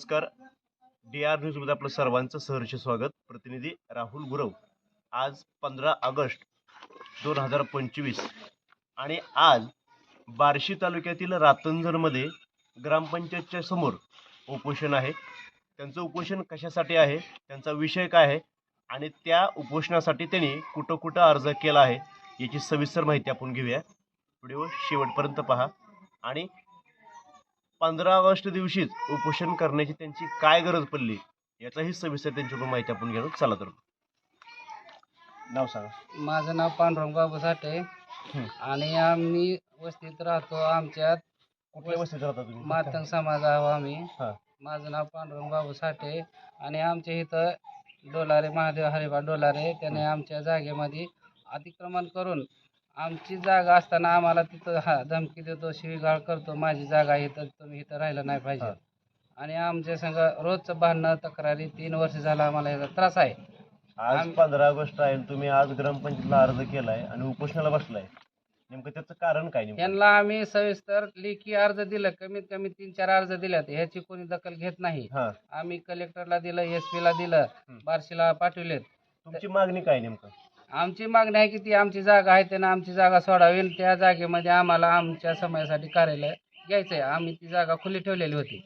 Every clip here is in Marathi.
नमस्कार. डी आर न्यूजमध्ये आपलं सर्वांचं सहर्ष स्वागत. प्रतिनिधी राहुल गुरव. आज पंधरा ऑगस्ट दोन हजार पंचवीस. आणि आज बार्शी तालुक्यातील रातंजरमध्ये ग्रामपंचायतच्या समोर उपोषण आहे. त्यांचं उपोषण कशासाठी आहे? त्यांचा विषय काय आहे? आणि त्या उपोषणासाठी त्यांनी कुठं कुठं अर्ज केला आहे? याची सविस्तर माहिती आपण घेऊया. व्हिडिओ शेवटपर्यंत पहा. आणि पंधरा ऑगस्ट दिवशीच उपोषण करण्याची त्यांची काय गरज पडली याचाही सविस्तर त्यांच्याकडून माहिती आपण घेऊ चला तर. नाव सांगा. माझं नाव पांडुरंग बाबू साठे. आणि आम्ही वस्तीत राहतो आमच्यात. कुठल्या वस्तीत राहता तुम्ही? मातंग समाज आहो आम्ही. हा. माझं नाव पांडुरंग बाबू साठे. आणि आमच्या इथं डोलारे महादेव हरिबा डोलारे त्याने आमच्या जागेमध्ये अतिक्रमण करून आमची जागा असताना आम्हाला तिथं हा धमकी देतो शिवीगाळ करतो माझी जागा आहे तर तुम्ही इथं राहिलं नाही पाहिजे. आणि आमच्या संग रोजचं भांडणं तक्रारी तीन वर्ष झाला आम्हाला याचा त्रास आहे. आज पंधरा ऑगस्ट आहे आणि तुम्ही आज ग्रामपंचायतला अर्ज केलाय आणि उपोषणाला बसलाय. नेमकं त्याचं कारण काय नेमकं? यांना आम्ही सविस्तर लेखी अर्ज दिलं कमीत कमी तीन चार अर्ज दिल्यात. ह्याची कोणी दखल घेत नाही. हा. आम्ही कलेक्टरला दिलं एस ला दिलं. बार्शीला पाठवलेत. तुमची मागणी काय नेमकं? आमची मागणी आहे की ती आमची जागा आहे त्यानं आमची जागा सोडावी आणि त्या जागेमध्ये आम्हाला आमच्या समयासाठी कार्यालय घ्यायचं आहे आम्ही ती जागा खुली ठेवलेली होती.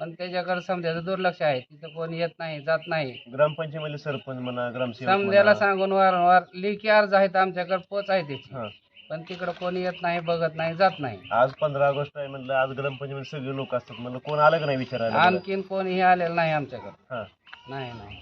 पण त्याच्याकडे समजायचं दुर्लक्ष आहे. तिथं कोणी येत नाही जात नाही. ग्रामपंचायतीमध्ये सरपंच म्हणा ग्रामसेवक समजायला म्हणा. सांगून वारंवार लेखी अर्ज आहेत आमच्याकडे पोच आहे त्याची. हा. पण तिकडं कोणी येत नाही बघत नाही जात नाही. आज पंधरा ऑगस्ट आहे म्हणलं आज ग्रामपंचायतीमध्ये सगळे लोक असतात म्हणलं कोण आलं का नाही विचारायला? आणखीन कोणीही आलेलं नाही आमच्याकडे. हा. नाही नाही.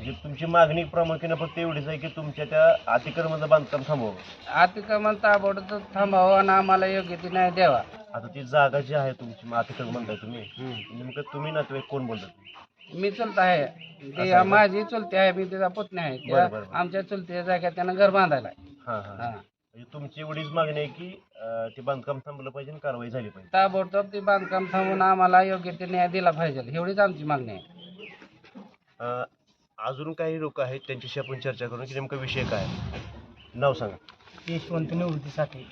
म्हणजे तुमची मागणी प्रामुख्याने फक्त एवढीच आहे की तुमच्या त्या अतिक्रमणाचं बांधकाम थांबवावं. अतिक्रमण ताबडतोब थांबावं आणि आम्हाला योग्य ती न्याय द्यावा. आता ती जागा जी आहे तुमची मग अतिक्रमण म्हणताय तुम्ही नेमकं तुम्ही नातेवाईक कोण बोलतात मी चुलत आहे. ती? माझी चुलती आहे मी तिचा पुतणी आहे. त्या बरं, बरं, बरं. आमच्या चुलतीच्या जाग्यात त्यानं घर बांधायला आहे. हा हा. हा. म्हणजे तुमची एवढीच मागणी आहे की अं, ते बांधकाम थांबलं पाहिजे आणि कारवाई झाली पाहिजे. ताबडतोब ती बांधकाम थांबून आम्हाला योग्य ते न्याय दिला पाहिजे. एवढीच आमची मागणी आहे. अं, अजून काही लोक आहेत त्यांच्याशी आपण चर्चा करू की नेमका विषय काय आहे. नाव सांगा यशवंत निवृत्तीसाठी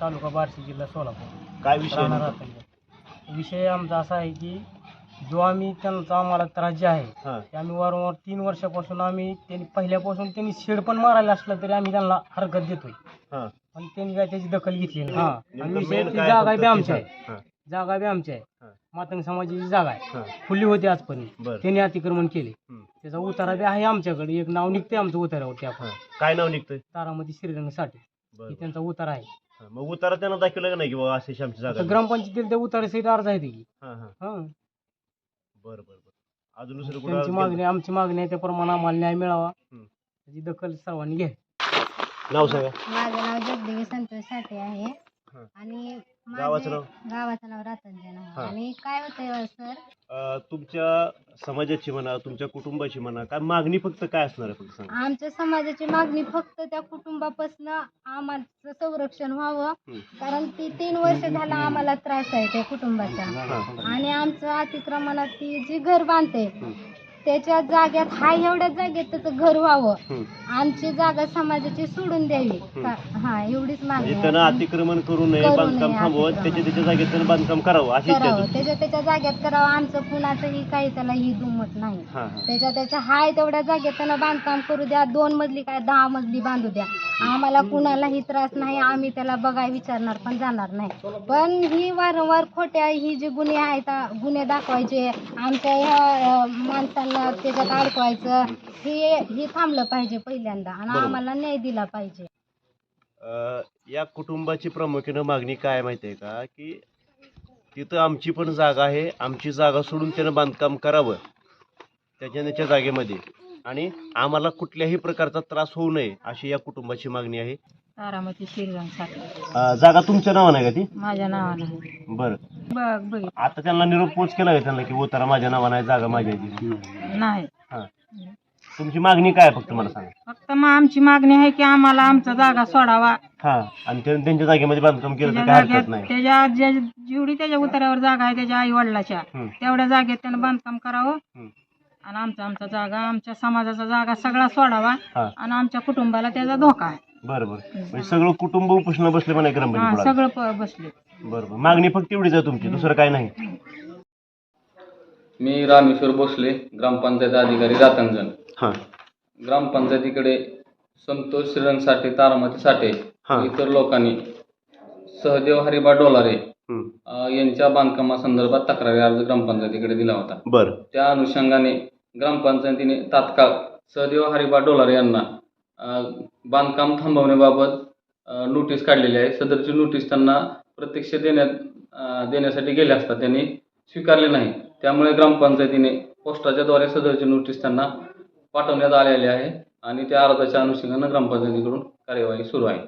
तालुका बार्शी जिल्हा सोलापूर काय विषय आहे राहणार नेमका? राहतो. विषय आमचा असा आहे की जो आम्ही त्यांचा आम्हाला त्रास जे आहे हा ते आम्ही वारंवार तीन वर्षापासून आम्ही त्यांनी पहिल्यापासून त्यांनी शेड पण मारायला असलं तरी आम्ही त्यांना हरकत देतोय हा पण त्यांनी काय त्याची दखल घेतली नाही. हा आणि नेमकं विषय main ती काय जागा फक्त बी आमची ते आहे सांग. जागा बी आमची आहे हा, मातंग समाजाची जागा आहे हा. खुली होती आजपर्यंत बरं त्यांनी अतिक्रमण केले हम्म. त्याचा उतारा बी आहे आमच्याकडे. एक नाव निघते आमचं उतारावर त्या हा. काय नाव निघतंय? बरं, हे बरं. त्यांचा उतारा आहे. हा, मग उतारा त्यांना दाखवलं का नाही की बाबा अशी आमची जागा तर आहे? ग्रामपंचायतीला त्या उतारासाठी अर्ज आहे की हा हा. हा. बरं बरं बरं. अजून दुसरं कुठं त्यांची मागणी आमची मागणी आहे त्याप्रमाणे आम्हाला न्याय मिळावा. त्याची दखल सर्वांनी घ्या नाव सांगा. माझं नाव जगदेवी संतोष साठे आहे. हं. आणि गावाचं नाव? गावाचं नाव रातंजन हं. आणि काय होतंय सर अं, तुमच्या समाजाची म्हणा तुमच्या कुटुंबाची म्हणा काय मागणी फक्त काय असणार आहे फक्त सांगा आमच्या समाजाची मागणी फक्त त्या कुटुंबापासून आम्हाला संरक्षण व्हावं हं. कारण ती तीन वर्ष झाला आम्हाला त्रास आहे त्या कुटुंबाचा हा. आणि आमचं अतिक्रमणात ती जी घर बांधते हं. त्याच्या जाग्यात हा एवढ्या जागेत त्याचं घर व्हावं. आमची जागा समाजाची सोडून द्यावी. का- हा एवढीच मागणी म्हणजे आहे. त्यांना अतिक्रमण करू नये करू बांधकाम थांबवत अतिक्रमण. त्याच्या त्याच्या जागेत त्यांना बांधकाम करावं अशी इच्छा आहे करावं. तुमची. त्याच्या त्याच्या जागेत करावं. आमचं कुणाचंही काही त्याला ही दुमत नाही. हा हा. त्याच्या त्याच्या हाय तेवढ्या जागेत त्यानं बांधकाम करू द्या. दोन मजली काय दहा मजली बांधू द्या. आम्हाला कुणालाही त्रास नाही आम्ही त्याला बघाय विचारणार पण जाणार नाही. पण ही वारंवार खोट्या ही जी गुन्हे आहेत गुन्हे दाखवायचे आमच्या ह्या माणसांना त्याच्यात अडकवायचं हे हे थांबलं पाहिजे पहिल्यांदा आणि बरोबर. आम्हाला न्याय दिला पाहिजे. अं, या कुटुंबाची प्रामुख्यानं मागणी काय माहिती आहे का? की तिथं आमची पण जागा आहे आमची जागा सोडून त्यानं बांधकाम करावं. त्याच्या त्याच्या जागेमध्ये. आणि आम्हाला कुठल्याही प्रकारचा त्रास होऊ नये अशी या कुटुंबाची मागणी आहे. अं, जागा तुमच्या नावाने आहे का ती? माझ्या नावानं. बरं. बघ बघ. आता त्यांना निरोप पोच केला का त्यांना की उतारा माझ्या नावाने आहे जागा माझ्या आहे. ती नाही. हां. तुमची मागणी काय आहे फक्त मला सांगा. फक्त मग आमची मागणी आहे की आम्हाला आमचा जागा सोडावा. हां. आणि त्या- त्यांच्या जागेमध्ये बांधकाम केलं त्याच्या तर काय हरकत जागेत नाही. त्याच्या ज्या जेवढी त्याच्या उतार्यावर जागा आहे त्याच्या आई वडिलाच्या हं, तेवढ्या जागेत त्यानं बांधकाम करावं. हं. आणि आमचा आमचा जागा आमच्या समाजाचा जागा सगळा सोडावा हां. आणि आमच्या कुटुंबाला त्याचा धोका आहे. बरं बरं. म्हणजे सगळं कुटुंब उपोषण बसले म्हणा हा ग्रामपंचायत सगळं प- बसले. बरं बरं. मागणी फक्त एवढीच आहे तुमची दुसरं काय नाही. मी रामेश्वर भोसले ग्रामपंचायत अधिकारी रातंजण. हां. ग्रामपंचायतीकडे संतोष श्रीरंग साठे तारामती साठे हां. इतर लोकांनी सहदेव हरिबा डोलारे. यांच्या बांधकामासंदर्भात तक्रारी अर्ज ग्रामपंचायतीकडे दिला होता. बरं. त्या अनुषंगाने ग्रामपंचायतीने तात्काळ सहदेव हरिबा डोलारे यांना अ, बांधकाम थांबवण्याबाबत अ, नोटीस काढलेली आहे. सदरची नोटीस त्यांना प्रत्यक्ष देण्यात अ, देण्यासाठी गेले असता त्यांनी स्वीकारले नाही. त्यामुळे ग्रामपंचायतीने पोस्टाच्याद्वारे सदरची नोटीस त्यांना पाठवण्यात आलेली आहे आणि त्या अर्जाच्या अनुषंगानं ग्रामपंचायतीकडून कार्यवाही सुरू आहे.